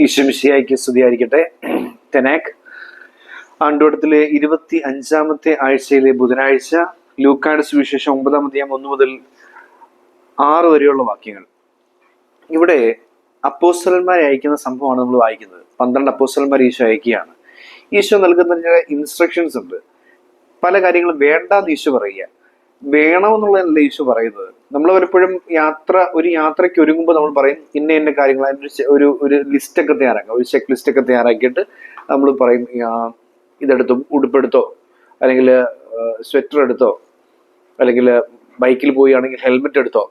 ഈശ്വമിശിയായിക്ക് സ്തുതിയായിരിക്കട്ടെ. തെനാക് ആണ്ടോട്ടത്തിലെ ഇരുപത്തി അഞ്ചാമത്തെ ആഴ്ചയിലെ ബുധനാഴ്ച ലൂക്കാട് സുവിശേഷം ഒമ്പതാം അധ്യായം ഒന്ന് മുതൽ ആറ് വരെയുള്ള വാക്യങ്ങൾ. ഇവിടെ അപ്പോസ്റ്റലന്മാരെ അയക്കുന്ന സംഭവമാണ് നമ്മൾ വായിക്കുന്നത്. പന്ത്രണ്ട് അപ്പോസ്റ്റലന്മാർ ഈശോ അയക്കുകയാണ്. ഈശോ നൽകുന്ന ചില ഇൻസ്ട്രക്ഷൻസ് ഉണ്ട്. പല കാര്യങ്ങളും വേണ്ടാന്ന് ഈശോ പറയുക. വേണമെന്നുള്ളതല്ല ഈശോ പറയുന്നത്. നമ്മൾ പലപ്പോഴും യാത്ര ഒരു യാത്രയ്ക്ക് ഒരുങ്ങുമ്പോൾ നമ്മൾ പറയും ഇന്ന ഇന്ന കാര്യങ്ങൾ അതിന്റെ ഒരു ഒരു ലിസ്റ്റൊക്കെ തയ്യാറാക്കുക. ഒരു ചെക്ക് ലിസ്റ്റൊക്കെ തയ്യാറാക്കിയിട്ട് നമ്മൾ പറയും ഇതെടുത്തോ ഉടുപ്പെടുത്തോ അല്ലെങ്കിൽ സ്വെറ്റർ എടുത്തോ അല്ലെങ്കിൽ ബൈക്കിൽ പോവുകയാണെങ്കിൽ ഹെൽമെറ്റ് എടുത്തോ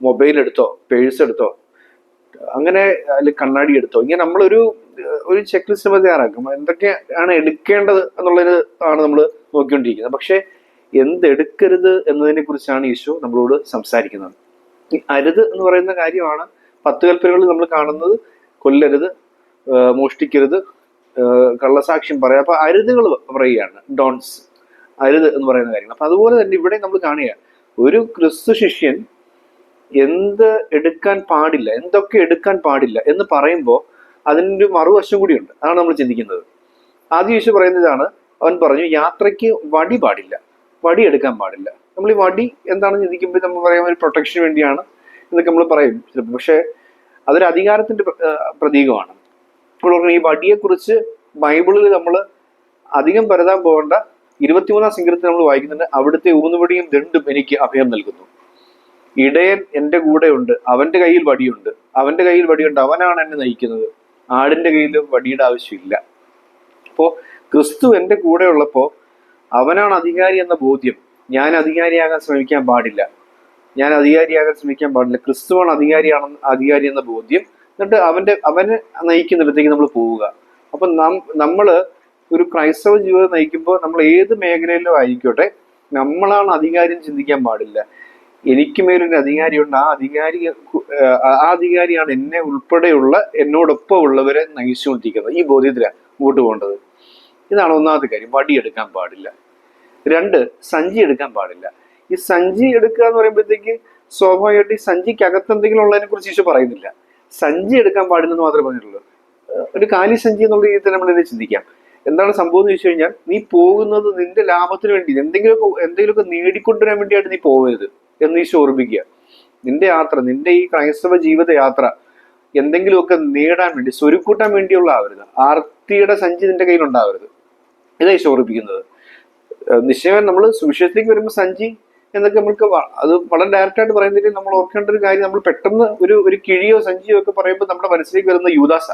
മൊബൈൽ എടുത്തോ പേഴ്സ് എടുത്തോ അങ്ങനെ അല്ലെങ്കിൽ കണ്ണാടി എടുത്തോ. ഇങ്ങനെ നമ്മളൊരു ഒരു ചെക്ക് ലിസ്റ്റ് തയ്യാറാക്കും. എന്തൊക്കെയാണ് എടുക്കേണ്ടത് എന്നുള്ളൊരു ആണ് നമ്മൾ നോക്കിക്കൊണ്ടിരിക്കുന്നത്. പക്ഷേ എന്തെടുക്കരുത് എന്നതിനെ കുറിച്ചാണ് ഈശോ നമ്മളോട് സംസാരിക്കുന്നത്. ഈ അരുത് എന്ന് പറയുന്ന കാര്യമാണ് പത്ത് കൽപ്പനകളിൽ നമ്മൾ കാണുന്നത്. കൊല്ലരുത് മോഷ്ടിക്കരുത് കള്ളസാക്ഷ്യം പറയാം അപ്പൊ അരുതുകൾ പറയുകയാണ്. ഡോൺസ് അരുത് എന്ന് പറയുന്ന കാര്യങ്ങൾ. അപ്പൊ അതുപോലെ തന്നെ ഇവിടെ നമ്മൾ കാണുക ഒരു ക്രിസ്തു ശിഷ്യൻ എന്ത് എടുക്കാൻ പാടില്ല എന്തൊക്കെ എടുക്കാൻ പാടില്ല എന്ന് പറയുമ്പോൾ അതിന്റെ ഒരു മറുവശം കൂടിയുണ്ട്. അതാണ് നമ്മൾ ചിന്തിക്കുന്നത്. ആദ്യം യേശു പറയുന്നതാണ് അവൻ പറഞ്ഞു യാത്രയ്ക്ക് വടി പാടില്ല. വടി എടുക്കാൻ പാടില്ല. നമ്മൾ ഈ വടി എന്താണെന്ന് ചിന്തിക്കുമ്പോൾ നമ്മൾ പറയാം ഒരു പ്രൊട്ടക്ഷന് വേണ്ടിയാണ് എന്നൊക്കെ നമ്മൾ പറയും ചിലപ്പോൾ പക്ഷേ അതൊരു അധികാരത്തിന്റെ പ്രതീകമാണ്. ഇപ്പോൾ ഈ വടിയെക്കുറിച്ച് ബൈബിളിൽ നമ്മൾ അധികം പരതാൻ പോകേണ്ട. ഇരുപത്തിമൂന്നാം സംഘത്തിൽ നമ്മൾ വായിക്കുന്നുണ്ട്. അവിടുത്തെ ഊന്നുവടിയും ദണ്ടും എനിക്ക് അഭയം നൽകുന്നു. ഇടയൻ എന്റെ കൂടെ ഉണ്ട് അവന്റെ കയ്യിൽ വടിയുണ്ട്. അവന്റെ കയ്യിൽ വടിയുണ്ട് അവനാണ് എന്നെ നയിക്കുന്നത്. ആടിന്റെ കയ്യിൽ വടിയുടെ ആവശ്യമില്ല. അപ്പോൾ ക്രിസ്തു എന്റെ കൂടെ ഉള്ളപ്പോ അവനാണ് അധികാരി എന്ന ബോധ്യം ഞാൻ അധികാരിയാകാൻ ശ്രമിക്കാൻ പാടില്ല. ഞാൻ അധികാരിയാകാൻ ശ്രമിക്കാൻ പാടില്ല. ക്രിസ്തുവാണ് അധികാരിയാണെന്ന് അധികാരി എന്ന ബോധ്യം. എന്നിട്ട് അവന്റെ അവനെ നയിക്കുന്നിടത്തേക്ക് നമ്മൾ പോവുക. അപ്പൊ നം നമ്മൾ ഒരു ക്രൈസ്തവ ജീവിതം നയിക്കുമ്പോൾ നമ്മൾ ഏത് മേഖലയിലും ആയിക്കോട്ടെ നമ്മളാണ് അധികാരം ചിന്തിക്കാൻ പാടില്ല. എനിക്ക് മേലൊരു അധികാരിയുണ്ട്. ആ അധികാരി ആ അധികാരിയാണ് എന്നെ ഉൾപ്പെടെയുള്ള എന്നോടൊപ്പം ഉള്ളവരെ നയിച്ചുകൊണ്ടിരിക്കുന്നത്. ഈ ബോധ്യത്തിലാണ് മുമ്പോട്ട് പോകേണ്ടത്. ഇതാണ് ഒന്നാമത്തെ കാര്യം. വടി എടുക്കാൻ പാടില്ല. രണ്ട് സഞ്ചി എടുക്കാൻ പാടില്ല. ഈ സഞ്ചി എടുക്കുക എന്ന് പറയുമ്പോഴത്തേക്ക് സ്വാഭാവികമായിട്ട് ഈ സഞ്ചിക്കകത്ത് എന്തെങ്കിലും ഉള്ളതിനെ കുറിച്ച് ഈശോ പറയുന്നില്ല. സഞ്ചി എടുക്കാൻ പാടില്ല എന്ന് മാത്രമേ പറഞ്ഞിട്ടുള്ളൂ. ഒരു കാലി സഞ്ചി എന്നുള്ള രീതിയിൽ നമ്മൾ ഇതിനെ ചിന്തിക്കാം. എന്താണ് സംഭവം എന്ന് ചോദിച്ചു കഴിഞ്ഞാൽ നീ പോകുന്നത് നിന്റെ ലാഭത്തിന് വേണ്ടി എന്തെങ്കിലുമൊക്കെ എന്തെങ്കിലുമൊക്കെ നേടിക്കൊണ്ടുവരാൻ വേണ്ടിയായിട്ട് നീ പോകരുത് എന്ന് ഈശോ ഓർമ്മിക്കുക. നിന്റെ യാത്ര നിന്റെ ഈ ക്രൈസ്തവ ജീവിത യാത്ര എന്തെങ്കിലുമൊക്കെ നേടാൻ വേണ്ടി സ്വരുക്കൂട്ടാൻ വേണ്ടിയുള്ള ആവരുത്. ആർത്തിയുടെ സഞ്ചി നിന്റെ കയ്യിൽ ഉണ്ടാവരുത് ഇതാ ചോറിപ്പിക്കുന്നത് നിശ്ചയമായി നമ്മൾ സുവിശേഷത്തിലേക്ക് വരുമ്പോൾ സഞ്ചി എന്നൊക്കെ നമ്മൾക്ക് അത് വളരെ ഡയറക്റ്റായിട്ട് പറയുന്നതിൽ നമ്മൾ ഓർക്കേണ്ട ഒരു കാര്യം നമ്മൾ പെട്ടെന്ന് ഒരു ഒരു കിഴിയോ സഞ്ചിയോ ഒക്കെ പറയുമ്പോൾ നമ്മുടെ മനസ്സിലേക്ക് വരുന്ന യൂദാസ.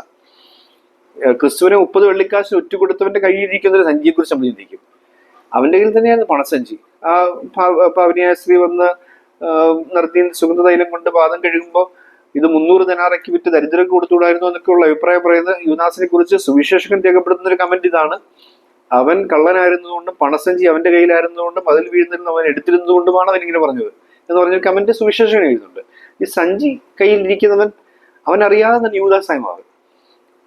ക്രിസ്തുവിനെ മുപ്പത് വെള്ളിക്കാശ് ഒറ്റ കൊടുത്തവന്റെ കയ്യിലിരിക്കുന്ന ഒരു സഞ്ചിയെ കുറിച്ച് നമ്മൾ ചിന്തിക്കും. അവന്റെ കയ്യിൽ തന്നെയാണ് പണസഞ്ചി. ആ പവനിയായ സ്ത്രീ വന്ന് നടത്തി സുഗന്ധ തൈലം കൊണ്ട് പാദം കഴുകുമ്പോൾ ഇത് മുന്നൂറ് ദിനാറയ്ക്ക് വിറ്റ് ദരിദ്രർക്ക് കൊടുത്തുകൂടായിരുന്നു എന്നൊക്കെയുള്ള അഭിപ്രായം പറയുന്ന യുനാസിനെ കുറിച്ച് സുവിശേഷകൻ രേഖപ്പെടുത്തുന്ന ഒരു കമന്റ് ഇതാണ്. അവൻ കള്ളനായിരുന്നതുകൊണ്ടും പണസഞ്ചി അവന്റെ കയ്യിലായിരുന്നതുകൊണ്ടും അതിൽ വീഴുന്നതിൽ അവൻ എടുത്തിരുന്നതുകൊണ്ടുമാണ് അവൻ ഇങ്ങനെ പറഞ്ഞത്. എന്ന് പറഞ്ഞ കമന്റ് സുവിശേഷം എഴുതുന്നുണ്ട് ഈ സഞ്ചി കയ്യിലിരിക്കുന്നവൻ അവൻ അറിയാതെ തന്നെ യൂദാസായി മാറും.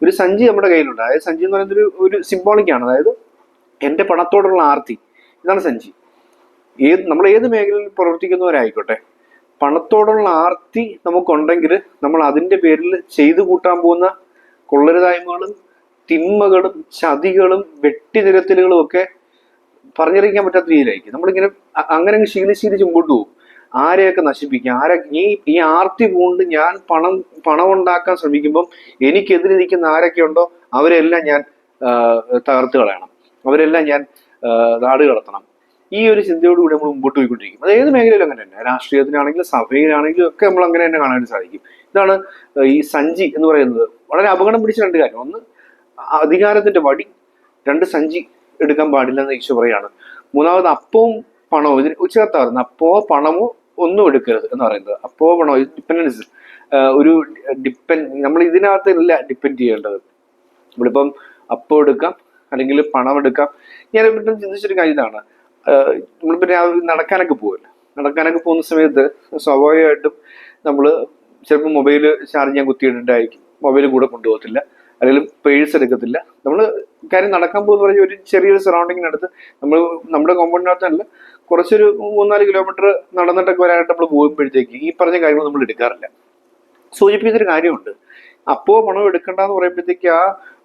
ഒരു സഞ്ചി നമ്മുടെ കയ്യിലുണ്ട്. അതായത് സഞ്ചി എന്ന് പറയുന്നത് ഒരു സിംബോളിക് ആണ്. അതായത് എന്റെ പണത്തോടുള്ള ആർത്തി. ഇതാണ് സഞ്ചി. ഏത് നമ്മൾ ഏത് മേഖലയിൽ പ്രവർത്തിക്കുന്നവരായിക്കോട്ടെ പണത്തോടുള്ള ആർത്തി നമുക്കുണ്ടെങ്കിൽ നമ്മൾ അതിന്റെ പേരിൽ ചെയ്തു കൂട്ടാൻ പോകുന്ന കൊള്ളരുതായ്മകളും തിന്മകളും ചതികളും വെട്ടിനിരത്തലുകളും ഒക്കെ പറഞ്ഞറിയിക്കാൻ പറ്റാത്ത രീതിയിലായിരിക്കും. നമ്മളിങ്ങനെ അങ്ങനെ അങ്ങ് ശീലിച്ച് ശീലിച്ച് മുമ്പോട്ട് പോകും. ആരെയൊക്കെ നശിപ്പിക്കുക ആരെ ഈ ഈ ആർത്തി പൂണ്ട് ഞാൻ പണം പണം ഉണ്ടാക്കാൻ ശ്രമിക്കുമ്പം എനിക്കെതിരെ നിൽക്കുന്ന ആരൊക്കെ ഉണ്ടോ അവരെല്ലാം ഞാൻ തകർത്ത് കളയണം. അവരെല്ലാം ഞാൻ നാട് കടത്തണം. ഈ ഒരു ചിന്തയോടുകൂടി നമ്മൾ മുമ്പോട്ട് പോയിക്കൊണ്ടിരിക്കും. അത് ഏത് മേഖലയിലും അങ്ങനെ തന്നെ. രാഷ്ട്രീയത്തിനാണെങ്കിലും സഭയിലാണെങ്കിലും ഒക്കെ നമ്മൾ അങ്ങനെ തന്നെ കാണാൻ സാധിക്കും. ഇതാണ് ഈ സഞ്ചി എന്ന് പറയുന്നത്. വളരെ അപകടം പിടിച്ച രണ്ട് കാര്യം. ഒന്ന് അധികാരത്തിന്റെ വടി. രണ്ട് സഞ്ചി എടുക്കാൻ പാടില്ല എന്ന് ഈശോ പറയാണ്. മൂന്നാമത് അപ്പവും പണവും. ഇതിന് ഉച്ചകത്താ അപ്പോ പണമോ ഒന്നും എടുക്കരുത് എന്ന് പറയുന്നത്. അപ്പോ പണമോ ഡിപ്പെൻഡൻസ് ഒരു ഡിപ്പെൻഡ് നമ്മൾ ഇതിനകത്ത് ഇല്ല ഡിപ്പെൻഡ് ചെയ്യേണ്ടത്. നമ്മളിപ്പം അപ്പം എടുക്കാം അല്ലെങ്കിൽ പണം എടുക്കാം. ഞാൻ ഇപ്പം ചിന്തിച്ചൊരു കാര്യം ഇതാണ്. നമ്മൾ പിന്നെ രാവിലെ നടക്കാനൊക്കെ പോകുമല്ലോ നടക്കാനൊക്കെ പോകുന്ന സമയത്ത് സ്വാഭാവികമായിട്ടും നമ്മൾ ചിലപ്പോൾ മൊബൈൽ ചാർജ് ഞാൻ കുത്തിയിട്ടിട്ടായിരിക്കും മൊബൈൽ കൂടെ കൊണ്ടുപോകത്തില്ല. അല്ലെങ്കിൽ പേഴ്സ് എടുക്കത്തില്ല. നമ്മൾ കാര്യം നടക്കാൻ പോകുന്ന പറഞ്ഞ ഒരു ചെറിയൊരു സറൗണ്ടിങ്ങിനടുത്ത് നമ്മൾ നമ്മുടെ കോമ്പൗണ്ടിനകത്തല്ല കുറച്ചൊരു മൂന്നാൽ കിലോമീറ്റർ നടന്നിട്ടൊക്കെ വരാനായിട്ട് നമ്മൾ പോകുമ്പോഴത്തേക്ക് ഈ പറഞ്ഞ കാര്യങ്ങൾ നമ്മൾ എടുക്കാറില്ല. സൂചിപ്പിക്കുന്നൊരു കാര്യമുണ്ട്. അപ്പോ എടുക്കണ്ട എടുക്കണ്ടെന്ന് പറയുമ്പോഴത്തേക്ക് ആ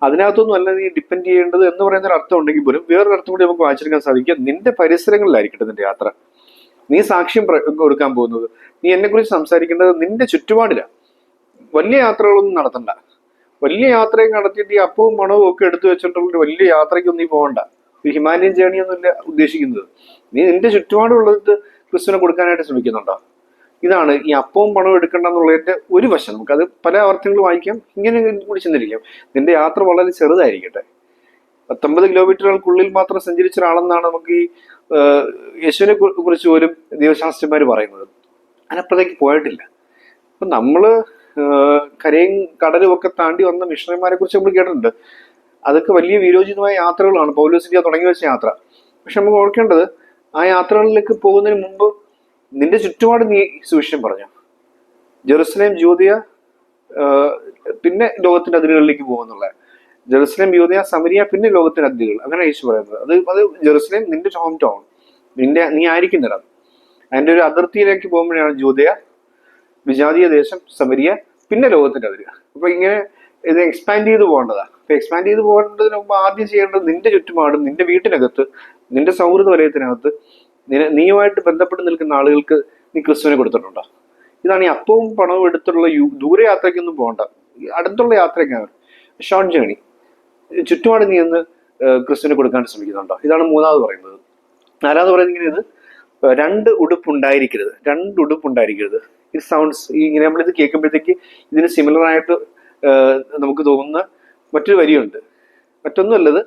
അതിനകത്തൊന്നും അല്ല നീ ഡിപ്പെൻഡ് ചെയ്യേണ്ടത് എന്ന് പറയുന്ന ഒരു അർത്ഥം ഉണ്ടെങ്കിൽ പോലും വേറൊരു അർത്ഥം കൂടി നമുക്ക് വായിച്ചെടുക്കാൻ സാധിക്കും. നിന്റെ പരിസരങ്ങളിലായിരിക്കട്ടെ നിന്റെ യാത്ര. നീ സാക്ഷ്യം കൊടുക്കാൻ പോകുന്നത്. നീ എന്നെ കുറിച്ച് സംസാരിക്കേണ്ടത് നിന്റെ ചുറ്റുപാടിലാണ് വലിയ യാത്രകളൊന്നും നടത്തണ്ട. വലിയ യാത്രയും നടത്തിയിട്ട് ഈ അപ്പവും മണവും ഒക്കെ എടുത്തു വെച്ചിട്ടുള്ള വലിയ യാത്രയ്ക്കൊന്നും നീ പോകണ്ട. ഒരു ഹിമാലയൻ ജേണി ഒന്നുമില്ല ഉദ്ദേശിക്കുന്നത്. നീ നിന്റെ ചുറ്റുപാടുള്ളത് ക്രിസ്തുവിനെ കൊടുക്കാനായിട്ട് ശ്രമിക്കുന്നുണ്ടോ? ഇതാണ് ഈ അപ്പവും പണവും എടുക്കണ്ട എന്നുള്ളതിന്റെ ഒരു വശം. നമുക്കത് പല അർത്ഥങ്ങൾ വായിക്കാം ഇങ്ങനെ കൂടി ചിന്തിരിക്കാം നിന്റെ യാത്ര വളരെ ചെറുതായിരിക്കട്ടെ. പത്തൊമ്പത് കിലോമീറ്ററുകൾക്കുള്ളിൽ മാത്രം സഞ്ചരിച്ച ഒരാളെന്നാണ് നമുക്ക് ഈ യശുവിനെ കുറിച്ച് പോലും ദൈവശാസ്ത്രന്മാർ പറയുന്നത്. അതിനപ്പുറത്തേക്ക് പോയിട്ടില്ല. അപ്പൊ നമ്മൾ ആ, കരയും കടലും ഒക്കെ താണ്ടി വന്ന മിഷണറിമാരെ കുറിച്ച് നമ്മൾ കേട്ടിട്ടുണ്ട്. അതൊക്കെ വലിയ വിരോചിതമായ യാത്രകളാണ്. പൗലോസിന്റെ തുടങ്ങി വെച്ച യാത്ര. പക്ഷെ നമുക്ക് ഓർക്കേണ്ടത് ആ യാത്രകളിലേക്ക് പോകുന്നതിന് മുമ്പ് നിന്റെ ചുറ്റുപാട് നീ സുവിശേഷം പറഞ്ഞു? ജെറുസലേം ജ്യോതിയ പിന്നെ ലോകത്തിന്റെ അതിരുകളിലേക്ക് പോകുന്നുള്ള. ജെറുസലേം യൂതയ സമരിയ പിന്നെ ലോകത്തിന്റെ അതിരുകൾ. അങ്ങനെ യേശു പറയുന്നത്. അത് അത് ജെറുസലേം നിന്റെ ഹോം ടൗൺ നിന്റെ നീ ആയിരിക്കുന്നിടം അതിന്റെ ഒരു അതിർത്തിയിലേക്ക് പോകുമ്പോഴാണ് ജ്യോതയ വിജാതീയ ദേശം സമരിയ പിന്നെ ലോകത്തിന്റെ അതിരുക അപ്പൊ ഇങ്ങനെ ഇത് എക്സ്പാൻഡ് ചെയ്ത് പോകേണ്ടതാ. അപ്പൊ എക്സ്പാൻഡ് ചെയ്ത് പോകേണ്ടതിന് മുമ്പ് ആദ്യം ചെയ്യേണ്ടത് നിന്റെ ചുറ്റുപാടും നിന്റെ വീട്ടിനകത്ത് നിന്റെ സൗഹൃദ വലയത്തിനകത്ത് നീയുമായിട്ട് ബന്ധപ്പെട്ട് നിൽക്കുന്ന ആളുകൾക്ക് നീ ക്രിസ്തുവിനെ കൊടുത്തിട്ടുണ്ടോ? ഇതാണ് ഈ അപ്പവും പണവും എടുത്തുള്ള ദൂരയാത്രയ്ക്കൊന്നും പോകണ്ട. അടുത്തുള്ള യാത്രയ്ക്കാണ്. Short journey. ചുറ്റുപാട് നീ ഒന്ന് ക്രിസ്തുവിനെ കൊടുക്കാൻ ശ്രമിക്കുന്നുണ്ടോ? ഇതാണ് മൂന്നാമത് പറയുന്നത്. നാലാമത് പറയുന്നത് ഇങ്ങനെ ഇത് രണ്ട് ഉടുപ്പ് ഉണ്ടായിരിക്കരുത് രണ്ട് ഉടുപ്പ് ഇത് സൗണ്ട്സ് ഈ ഇങ്ങനെ നമ്മളിത് കേൾക്കുമ്പോഴത്തേക്ക് ഇതിന് സിമിലർ ആയിട്ട് നമുക്ക് തോന്നുന്ന മറ്റൊരു വരിയുണ്ട്. മറ്റൊന്നുമല്ലത്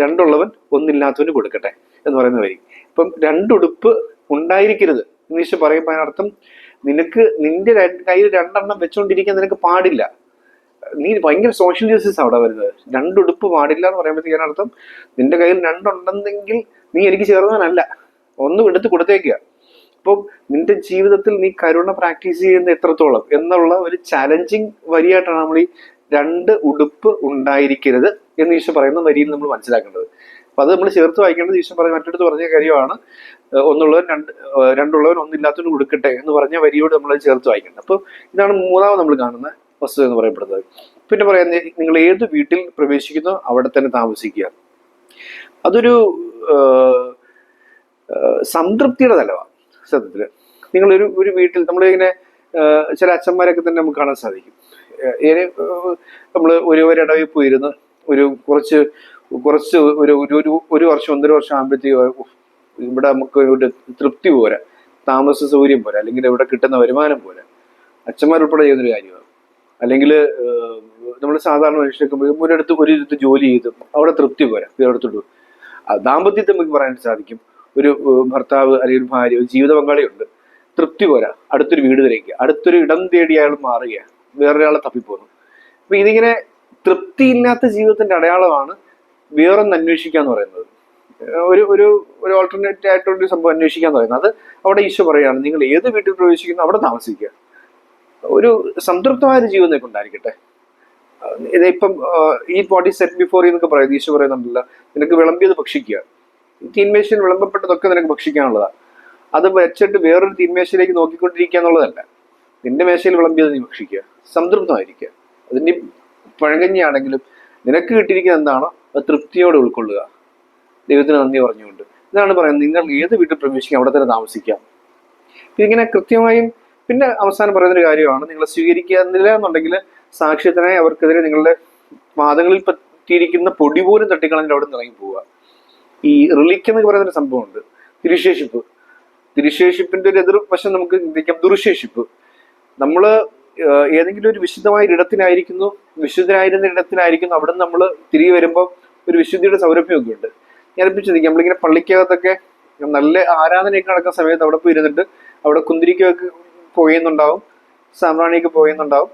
രണ്ടുള്ളവൻ ഒന്നില്ലാത്തവന് കൊടുക്കട്ടെ എന്ന് പറയുന്ന വരി. ഇപ്പം രണ്ടുടുപ്പ് ഉണ്ടായിരിക്കരുത്. എന്ന് ഈശോ പറയുമ്പോൾ അതിനർത്ഥം നിനക്ക് നിന്റെ കയ്യിൽ രണ്ടെണ്ണം വെച്ചുകൊണ്ടിരിക്കാൻ നിനക്ക് പാടില്ല. നീ ഭയങ്കര സോഷ്യൽ ജസ്റ്റിസ് അവിടെ വരുന്നത് രണ്ടുടുപ്പ് പാടില്ല എന്ന് പറയുമ്പോഴത്തേക്ക് അതിനർത്ഥം നിന്റെ കയ്യിൽ രണ്ടുണ്ടെന്നെങ്കിൽ നീ എനിക്ക് ചേർന്നവനല്ല. ഒന്നും എടുത്ത് കൊടുത്തേക്കുക. അപ്പം നിന്റെ ജീവിതത്തിൽ നീ കരുണ പ്രാക്ടീസ് ചെയ്യുന്ന എത്രത്തോളം എന്നുള്ള ഒരു ചാലഞ്ചിങ് വരിയായിട്ടാണ് നമ്മൾ ഈ രണ്ട് ഉടുപ്പ് ഉണ്ടായിരിക്കരുത് എന്ന് ഈശോ പറയുന്ന വരിയിൽ നമ്മൾ മനസ്സിലാക്കേണ്ടത്. അപ്പൊ അത് നമ്മൾ ചേർത്ത് വായിക്കേണ്ടത് ഈശോ പറഞ്ഞ മറ്റടുത്ത് പറഞ്ഞ കാര്യമാണ്. ഒന്നുള്ളവൻ രണ്ട് രണ്ടുള്ളവൻ ഒന്നില്ലാത്തവന് കൊടുക്കട്ടെ എന്ന് പറഞ്ഞ വരിയോട് നമ്മൾ ചേർത്ത് വായിക്കേണ്ടത്. അപ്പോൾ ഇതാണ് മൂന്നാമത് നമ്മൾ കാണുന്ന വസ്തുത എന്ന് പറയപ്പെടുന്നത്. പിന്നെ പറയുന്നത് നിങ്ങൾ ഏത് വീട്ടിൽ പ്രവേശിക്കുന്നു അവിടെ തന്നെ താമസിക്കുക. അതൊരു സംതൃപ്തിയുടെ തലമാണ് സത്യത്തിൽ നിങ്ങളൊരു ഒരു വീട്ടിൽ നമ്മളിങ്ങനെ ചില അച്ഛന്മാരൊക്കെ തന്നെ നമുക്ക് കാണാൻ സാധിക്കും. നമ്മൾ ഒരു ഒരിടവിൽ പോയിരുന്ന്. ഒരു കുറച്ച് കുറച്ച് ഒരു ഒരു ഒരു വർഷം ഒന്നര വർഷം ആകുമ്പോഴത്തേക്ക് ഇവിടെ നമുക്ക് ഇവിടെ തൃപ്തി പോരാ. താമസ സൗകര്യം പോരാ. അല്ലെങ്കിൽ ഇവിടെ കിട്ടുന്ന വരുമാനം പോരാ. അച്ഛന്മാരുൾപ്പെടെ ചെയ്യുന്നൊരു കാര്യമാണ്. അല്ലെങ്കിൽ നമ്മൾ സാധാരണ മനുഷ്യരൊക്കെ ഒരിടത്ത് ഒരിടത്ത് ജോലി ചെയ്ത് അവിടെ തൃപ്തി പോരാ. വേറെടുത്തോട്ട് ദാമ്പത്യത്തെ നമുക്ക് പറയാൻ സാധിക്കും. ഒരു ഭർത്താവ് അല്ലെങ്കിൽ ഒരു ഭാര്യ ഒരു ജീവിത പങ്കാളിയുണ്ട്. തൃപ്തി പോരാ. അടുത്തൊരു വീട് തിരക്കുക അടുത്തൊരു ഇടം തേടി അയാൾ മാറുക വേറൊരാളെ തപ്പിപ്പോന്നു. അപ്പൊ ഇതിങ്ങനെ തൃപ്തിയില്ലാത്ത ജീവിതത്തിന്റെ അടയാളമാണ് വേറൊന്ന് അന്വേഷിക്കുക എന്ന് പറയുന്നത്. ഒരു ഒരു ഒരു ഓൾട്ടർനേറ്റ് ഒരു സംഭവം അന്വേഷിക്കുക എന്ന് പറയുന്നത്. അത് അവിടെ ഈശോ പറയുകയാണ് നിങ്ങൾ ഏത് വീട്ടിൽ പ്രവേശിക്കുന്നു അവിടെ താമസിക്കുക. ഒരു സംതൃപ്തമായ ഒരു ജീവിതം ഉണ്ടായിരിക്കട്ടെ. ഇതിപ്പം ഈ ബോഡി സെറ്റ് ബിഫോർ എന്നൊക്കെ പറയുന്നത് ഈശോ പറയുന്നുണ്ടല്ലോ. നിനക്ക് വിളമ്പിയത് ഭക്ഷിക്കുക. തീന്മേശയിൽ വിളമ്പപ്പെട്ടതൊക്കെ നിനക്ക് ഭക്ഷിക്കാനുള്ളതാണ് അത് വെച്ചിട്ട് വേറൊരു തീന്മേശയിലേക്ക് നോക്കിക്കൊണ്ടിരിക്കുക എന്നുള്ളതല്ല. നിന്റെ മേശയിൽ വിളമ്പിയത് നീ ഭക്ഷിക്കുക. സംതൃപ്തമായിരിക്കുക. അതിന്റെ പഴങ്കഞ്ഞിയാണെങ്കിലും നിനക്ക് കിട്ടിയിരിക്കുന്ന എന്താണോ അത് തൃപ്തിയോടെ ഉൾക്കൊള്ളുക. ദൈവത്തിന് നന്ദി പറഞ്ഞുകൊണ്ട്. ഇതാണ് പറയുന്നത്. നിങ്ങൾ ഏത് വീട്ടിൽ പ്രവേശിക്കാം അവിടെ തന്നെ താമസിക്കാം. ഇതിങ്ങനെ കൃത്യമായും പിന്നെ അവസാനം പറയുന്ന ഒരു കാര്യമാണ്. നിങ്ങൾ സ്വീകരിക്കുന്നില്ല എന്നുണ്ടെങ്കിൽ സാക്ഷ്യത്തിനായി അവർക്കെതിരെ നിങ്ങളുടെ വാദങ്ങളിൽ പറ്റിയിരിക്കുന്ന പൊടി പോലും തട്ടിക്കളഞ്ഞിട്ട് അവിടെ നിന്ന് ഇറങ്ങി പോവുക ഈ റിലിക്ക് എന്ന് പറയുന്ന ഒരു സംഭവമുണ്ട്. തിരുശേഷിപ്പ്. തിരുശേഷിപ്പിന്റെ ഒരു എതിർ വശം നമുക്ക് ചിന്തിക്കാം. ദുർശേഷിപ്പ്. നമ്മൾ ഏതെങ്കിലും ഒരു വിശുദ്ധമായ ഇടത്തിനായിരിക്കുന്നു വിശുദ്ധനായിരുന്ന ഇടത്തിനായിരിക്കുന്നു അവിടെ നമ്മൾ തിരികെ വരുമ്പോൾ ഒരു വിശുദ്ധിയുടെ സൗരഭ്യമൊക്കെ ഉണ്ട് ഞാൻ ഞാനിപ്പോൾ ചിന്തിക്കാം. നമ്മളിങ്ങനെ പള്ളിക്കകത്തൊക്കെ നല്ല ആരാധനയൊക്കെ നടക്കുന്ന സമയത്ത് അവിടെ പോയി ഇരുന്നിട്ട് അവിടെ കുന്തിരിക്കൊക്കെ പോയെന്നുണ്ടാവും സാമ്പ്രാണിയൊക്കെ പോയെന്നുണ്ടാവും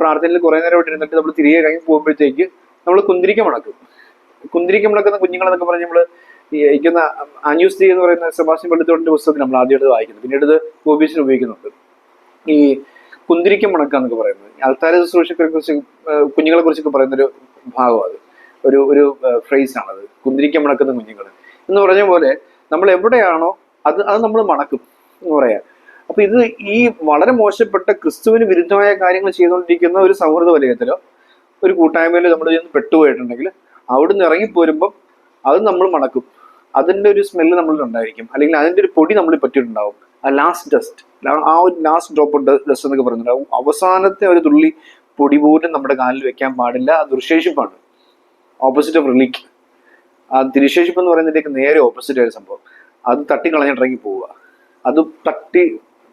പ്രാർത്ഥനയിൽ കുറേ നേരം ഇവിടെ ഇരുന്നിട്ട് നമ്മൾ തിരികെ കഴിഞ്ഞ് പോകുമ്പോഴത്തേക്ക് നമ്മൾ കുന്തിരിക്ക മുടക്കും. കുന്തിരിക്ക മുടക്കുന്ന കുഞ്ഞുങ്ങളെന്നൊക്കെ പറഞ്ഞ് നമ്മൾ ഈ അയക്കുന്ന അന്യൂസ് എന്ന് പറയുന്ന സെബാസ്റ്റ്യൻ പള്ളിത്തോടിന്റെ പുസ്തകത്തിൽ നമ്മൾ ആദ്യമായിട്ട് വായിക്കുന്നത് പിന്നീട് ഇത് ഓബീസിന് ഉപയോഗിക്കുന്നുണ്ട്. ഈ കുന്തിരിക്കം മുടക്കുക എന്നൊക്കെ പറയുന്നത്. അൽത്താര ശുശ്രൂഷകളെ കുറിച്ച് കുഞ്ഞുങ്ങളെ കുറിച്ചൊക്കെ പറയുന്നൊരു ഭാഗം അത്. ഒരു ഒരു ഫ്രേസ് ആണത്. കുന്തിരിക്കം മണക്കുന്ന കുഞ്ഞുങ്ങൾ എന്ന് പറഞ്ഞ പോലെ നമ്മൾ എവിടെയാണോ അത് അത് നമ്മൾ മണക്കും എന്ന് പറയാം. അപ്പൊ ഇത് ഈ വളരെ മോശപ്പെട്ട ക്രിസ്തുവിന് വിരുദ്ധമായ കാര്യങ്ങൾ ചെയ്തുകൊണ്ടിരിക്കുന്ന ഒരു സൗഹൃദ വലയത്തിലോ ഒരു കൂട്ടായ്മയിലോ നമ്മൾ പെട്ടുപോയിട്ടുണ്ടെങ്കിൽ അവിടുന്ന് ഇറങ്ങിപ്പോരുമ്പം അത് നമ്മൾ മണക്കും. അതിന്റെ ഒരു സ്മെല്ല് നമ്മളിൽ ഉണ്ടായിരിക്കും. അല്ലെങ്കിൽ അതിന്റെ ഒരു പൊടി നമ്മളിൽ പറ്റിയിട്ടുണ്ടാവും. ആ ലാസ്റ്റ് ഡസ്റ്റ് ആ ഒരു ലാസ്റ്റ് ഡ്രോപ്പ് ഡസ്റ്റ് എന്നൊക്കെ പറയുന്നുണ്ടാവും അവസാനത്തെ ഒരു തുള്ളി പൊടി പോലും നമ്മുടെ കാലിൽ വെക്കാൻ പാടില്ല. അത് ദുർശേഷിപ്പാണ്. ഓപ്പോസിറ്റ് ഓഫ് റിലീക്ക് ആ തിരിശേഷിപ്പ് എന്ന് പറയുന്നതിലേക്ക് നേരെ ഓപ്പോസിറ്റ് ആയ സംഭവം. അത് തട്ടി കളഞ്ഞിട്ടിറങ്ങി പോവുക. അത് തട്ടി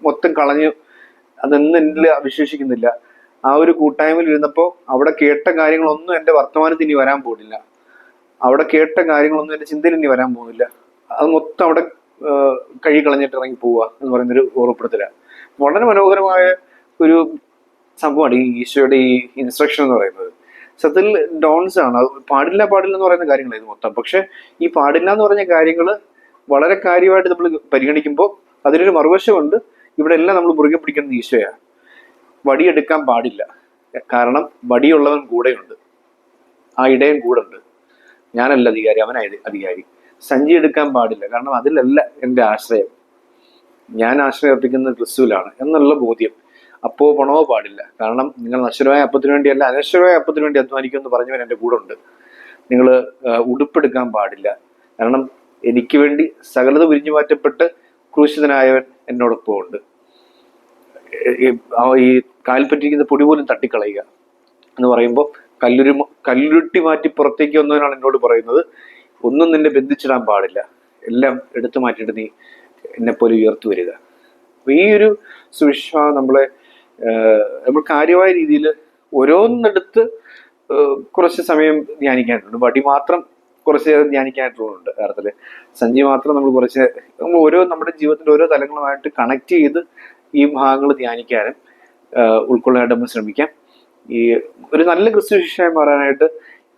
മൊത്തം കളഞ്ഞു അതൊന്നും എന്നിൽ വിശേഷിക്കുന്നില്ല ആ ഒരു കൂട്ടായ്മയിൽ ഇരുന്നപ്പോൾ അവിടെ കേട്ട കാര്യങ്ങളൊന്നും എന്റെ വർത്തമാനത്തിന് ഇനി വരാൻ പോകുന്നില്ല അവിടെ കേട്ട കാര്യങ്ങളൊന്നും എന്റെ ചിന്തയിൽ ഇനി വരാൻ പോകുന്നില്ല. അത് മൊത്തം അവിടെ കഴി കളഞ്ഞിട്ട് ഇറങ്ങി പോവുക എന്ന് പറയുന്നൊരു ഓർമ്മപ്പെടുത്തലാണ് വളരെ മനോഹരമായ ഒരു സംഭവമാണ് ഈ ഈശോയുടെ ഈ ഇൻസ്ട്രക്ഷൻ എന്ന് പറയുന്നത്. സത്യത്തിൽ ഡോൺസ് ആണ്. അത് പാടില്ല പാടില്ല എന്ന് പറയുന്ന കാര്യങ്ങൾ ഇത് മൊത്തം. പക്ഷെ ഈ പാടില്ല എന്ന് പറഞ്ഞ കാര്യങ്ങൾ വളരെ കാര്യമായിട്ട് നമ്മൾ പരിഗണിക്കുമ്പോൾ അതിനൊരു മറുവശമുണ്ട്. ഇവിടെ എല്ലാം നമ്മൾ മുറുകെ പിടിക്കുന്നത് ഈശോയാണ് വടിയെടുക്കാൻ പാടില്ല. കാരണം വടിയുള്ളവൻ കൂടെയുണ്ട്. ആ ഇടയൻ കൂടെ ഉണ്ട്. ഞാനല്ല അധികാരി അവനായത് അധികാരി. സഞ്ചി എടുക്കാൻ പാടില്ല. കാരണം അതിലല്ല എന്റെ ആശ്രയം. ഞാൻ ആശ്രയം അർപ്പിക്കുന്നത് ക്രിസ്തുവിലാണ് എന്നുള്ള ബോധ്യം അപ്പോ പണമോ പാടില്ല. കാരണം നിങ്ങൾ നശ്വരമായ അപ്പത്തിന് വേണ്ടിയല്ല അനശ്വരമായ അപ്പത്തിന് വേണ്ടി അധ്വാനിക്കുമെന്ന് പറഞ്ഞവൻ എന്റെ കൂടെ ഉണ്ട്. നിങ്ങൾ ഉടുപ്പെടുക്കാൻ പാടില്ല. കാരണം എനിക്ക് വേണ്ടി സകലത ഉരിഞ്ഞു മാറ്റപ്പെട്ട് ക്രൂശിതനായവൻ എന്നോടൊപ്പം ഉണ്ട്. ഈ- കാൽപ്പറ്റിരിക്കുന്ന പൊടി പോലും തട്ടിക്കളയുക എന്ന് പറയുമ്പോൾ കല്ലുരു കല്ലുരുട്ടി മാറ്റി പുറത്തേക്ക് വന്നവനാണ് എന്നോട് പറയുന്നത്. ഒന്നും നിന്നെ ബന്ധിച്ചിടാൻ പാടില്ല. എല്ലാം എടുത്തു മാറ്റിയിട്ട് നീ എന്നെ പോലെ ഉയർത്തു വരിക. അപ്പൊ ഈ ഒരു സുവിശ്വാസം നമ്മളെ നമ്മൾ കാര്യമായ രീതിയിൽ ഓരോന്നെടുത്ത് കുറച്ച് സമയം ധ്യാനിക്കാനായിട്ടുണ്ട്. വടി മാത്രം കുറച്ച് നേരം ധ്യാനിക്കാനായിട്ടുള്ളതുണ്ട് കാര്യത്തിൽ സഞ്ചി മാത്രം നമ്മൾ കുറച്ച് നമ്മൾ ഓരോ നമ്മുടെ ജീവിതത്തിന്റെ ഓരോ തലങ്ങളുമായിട്ട് കണക്ട് ചെയ്ത് ഈ ഭാഗങ്ങൾ ധ്യാനിക്കാനും ഉൾക്കൊള്ളാനായിട്ട് നമ്മൾ ശ്രമിക്കാം. ഈ ഒരു നല്ല ക്രിസ്തു ശിഷ്യമായി മാറാനായിട്ട്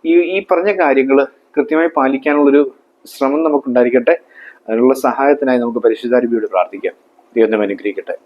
ഈ ഈ പറഞ്ഞ കാര്യങ്ങൾ കൃത്യമായി പാലിക്കാനുള്ളൊരു ശ്രമം നമുക്കുണ്ടായിരിക്കട്ടെ. അതിനുള്ള സഹായത്തിനായി നമുക്ക് പരിശുദ്ധാരൂപിയോട് പ്രാർത്ഥിക്കാം. ദൈവം അനുഗ്രഹിക്കട്ടെ.